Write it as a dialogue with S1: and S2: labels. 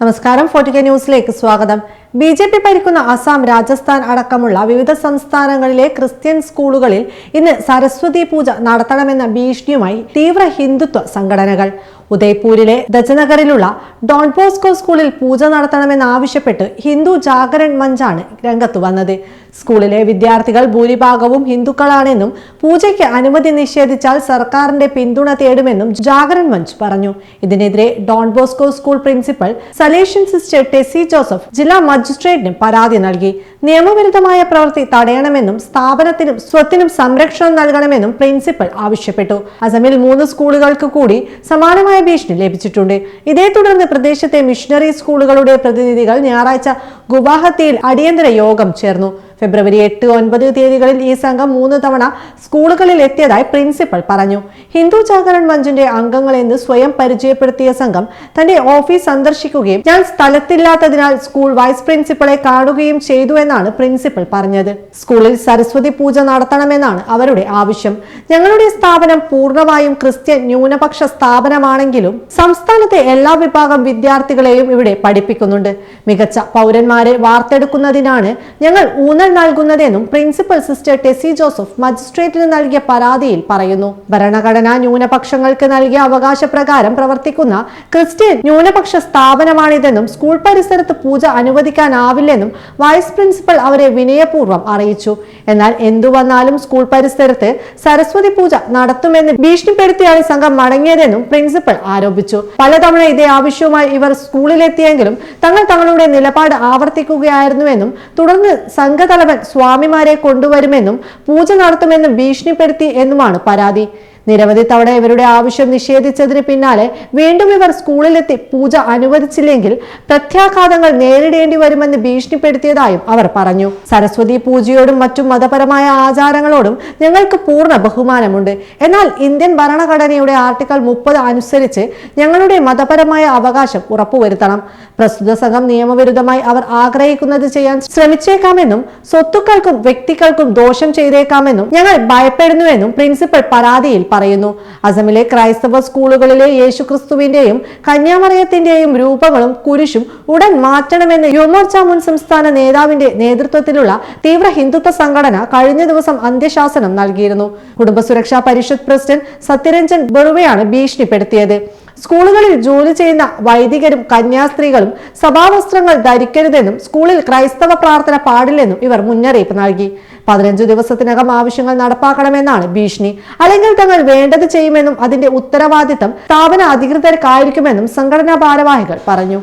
S1: നമസ്കാരം. ഫോർട്ടിക്ക ന്യൂസിലേക്ക് സ്വാഗതം. ബി ജെ പി ഭരിക്കുന്ന അസാം രാജസ്ഥാൻ അടക്കമുള്ള വിവിധ സംസ്ഥാനങ്ങളിലെ ക്രിസ്ത്യൻ സ്കൂളുകളിൽ ഇന്ന് സരസ്വതി പൂജ നടത്തണമെന്ന ഭീഷണിയുമായി തീവ്ര ഹിന്ദുത്വ സംഘടനകൾ. ഉദയ്പൂരിലെ ദജനഗറിലുള്ള ഡോൺ ബോസ്കോ സ്കൂളിൽ പൂജ നടത്തണമെന്നാവശ്യപ്പെട്ട് ഹിന്ദു ജാഗരൺ മഞ്ചാണ് രംഗത്ത് വന്നത്. സ്കൂളിലെ വിദ്യാർത്ഥികൾ ഭൂരിഭാഗവും ഹിന്ദുക്കളാണെന്നും പൂജയ്ക്ക് അനുമതി നിഷേധിച്ചാൽ സർക്കാരിന്റെ പിന്തുണ തേടുമെന്നും ജാഗരൻ മഞ്ച് പറഞ്ഞു. ഇതിനെതിരെ Don Bosco school principal Salesian sister Tessy Joseph ജില്ലാ മജിസ്ട്രേറ്റിന് പരാതി നൽകി. നിയമവിരുദ്ധമായ പ്രവൃത്തി തടയണമെന്നും സ്ഥാപനത്തിനും സ്വത്തിനും സംരക്ഷണം നൽകണമെന്നും പ്രിൻസിപ്പൽ ആവശ്യപ്പെട്ടു. അസമിൽ മൂന്ന് സ്കൂളുകൾക്ക് കൂടി സമാനമായ ഭീഷണി ലഭിച്ചിട്ടുണ്ട്. ഇതേ തുടർന്ന് പ്രദേശത്തെ മിഷണറി സ്കൂളുകളുടെ പ്രതിനിധികൾ ഞായറാഴ്ച ഗുവാഹത്തിയിൽ അടിയന്തര യോഗം ചേർന്നു. ഫെബ്രുവരി എട്ട് ഒൻപത് തീയതികളിൽ ഈ സംഘം മൂന്ന് തവണ സ്കൂളുകളിൽ എത്തിയതായി പ്രിൻസിപ്പൽ പറഞ്ഞു. ഹിന്ദു ജാഗരൺ മഞ്ചിന്റെ അംഗങ്ങളെന്ന് സ്വയം പരിചയപ്പെടുത്തിയ സംഘം തന്റെ ഓഫീസ് സന്ദർശിക്കുകയും ഞാൻ സ്ഥലത്തില്ലാത്തതിനാൽ സ്കൂൾ വൈസ് പ്രിൻസിപ്പളെ കാണുകയും ചെയ്തു എന്നാണ് പ്രിൻസിപ്പൽ പറഞ്ഞത്. സ്കൂളിൽ സരസ്വതി പൂജ നടത്തണമെന്നാണ് അവരുടെ ആവശ്യം. ഞങ്ങളുടെ സ്ഥാപനം പൂർണമായും ക്രിസ്ത്യൻ ന്യൂനപക്ഷ സ്ഥാപനമാണെങ്കിലും സംസ്ഥാനത്തെ എല്ലാ വിഭാഗം വിദ്യാർത്ഥികളെയും ഇവിടെ പഠിപ്പിക്കുന്നുണ്ട്. മികച്ച പൗരന്മാരെ വാർത്തെടുക്കുന്നതിനാണ് ഞങ്ങൾ ഊന്നൽ നൽകുന്നതെന്നും പ്രിൻസിപ്പൽ സിസ്റ്റർ ടെസി ജോസഫ് മജിസ്ട്രേറ്റിന് നൽകിയ പരാതിയിൽ പറയുന്നു. ഭരണഘടനാ ന്യൂനപക്ഷങ്ങൾക്ക് നൽകിയ അവകാശപ്രകാരം പ്രവർത്തിക്കുന്ന ക്രിസ്ത്യൻ ന്യൂനപക്ഷ സ്ഥാപനമാണിതെന്നും സ്കൂൾ പരിസരത്ത് പൂജ അനുവദിക്കാനാവില്ലെന്നും വൈസ് പ്രിൻസിപ്പൽ അവരെ വിനയപൂർവം അറിയിച്ചു. എന്നാൽ എന്തു വന്നാലും സ്കൂൾ പരിസരത്ത് സരസ്വതി പൂജ നടത്തുമെന്ന് ഭീഷണിപ്പെടുത്തിയാണ് സംഘം മടങ്ങിയതെന്നും പ്രിൻസിപ്പൽ ആരോപിച്ചു. പലതവണ ഇതേ ആവശ്യവുമായി ഇവർ സ്കൂളിലെത്തിയെങ്കിലും തങ്ങൾ തങ്ങളുടെ നിലപാട് ആവർത്തിക്കുകയായിരുന്നുവെന്നും തുടർന്ന് സംഘതലവൻ സ്വാമിമാരെ കൊണ്ടുവരുമെന്നും പൂജ നടത്തുമെന്നും ഭീഷണിപ്പെടുത്തി എന്നുമാണ് പരാതി. നിരവധി തവണ ഇവരുടെ ആവശ്യം നിഷേധിച്ചതിന് പിന്നാലെ വീണ്ടും ഇവർ സ്കൂളിലെത്തി പൂജ അനുവദിച്ചില്ലെങ്കിൽ പ്രത്യാഘാതങ്ങൾ നേരിടേണ്ടി വരുമെന്ന് ഭീഷണിപ്പെടുത്തിയതായും അവർ പറഞ്ഞു. സരസ്വതി പൂജയോടും മറ്റു മതപരമായ ആചാരങ്ങളോടും ഞങ്ങൾക്ക് പൂർണ ബഹുമാനമുണ്ട്. എന്നാൽ ഇന്ത്യൻ ഭരണഘടനയുടെ ആർട്ടിക്കിൾ മുപ്പത് അനുസരിച്ച് ഞങ്ങളുടെ മതപരമായ അവകാശം ഉറപ്പുവരുത്തണം. പ്രസ്തുത സംഘം നിയമവിരുദ്ധമായി അവർ ആഗ്രഹിക്കുന്നത് ചെയ്യാൻ ശ്രമിച്ചേക്കാമെന്നും സ്വത്തുക്കൾക്കും വ്യക്തികൾക്കും ദോഷം ചെയ്തേക്കാമെന്നും ഞങ്ങൾ ഭയപ്പെടുന്നുവെന്നും പ്രിൻസിപ്പൽ പരാതിയിൽ പറയുന്നു. അസമിലെ ക്രൈസ്തവ സ്കൂളുകളിലെ യേശുക്രിസ്തുവിന്റെയും കന്യാമറിയത്തിന്റെയും രൂപങ്ങളും കുരിശും ഉടൻ മാറ്റണമെന്ന് യുവമോർച്ച മുൻ സംസ്ഥാന നേതാവിന്റെ നേതൃത്വത്തിലുള്ള തീവ്ര ഹിന്ദുത്വ സംഘടന കഴിഞ്ഞ ദിവസം അന്ത്യശാസനം നൽകിയിരുന്നു. കുടുംബസുരക്ഷാ പരിഷത്ത് പ്രസിഡന്റ് സത്യരഞ്ജൻ ബറുവയാണ് ഭീഷണിപ്പെടുത്തിയത്. സ്കൂളുകളിൽ ജോലി ചെയ്യുന്ന വൈദികരും കന്യാസ്ത്രീകളും സഭാവസ്ത്രങ്ങൾ ധരിക്കരുതെന്നും സ്കൂളിൽ ക്രൈസ്തവ പ്രാർത്ഥന പാടില്ലെന്നും ഇവർ മുന്നറിയിപ്പ് നൽകി. പതിനഞ്ചു ദിവസത്തിനകം ആവശ്യങ്ങൾ നടപ്പാക്കണമെന്നാണ് ഭീഷണി. അല്ലെങ്കിൽ തങ്ങൾ വേണ്ടത് ചെയ്യുമെന്നും അതിന്റെ ഉത്തരവാദിത്തം സ്ഥാപന അധികൃതർക്കായിരിക്കുമെന്നും സംഘടനാ ഭാരവാഹികൾ പറഞ്ഞു.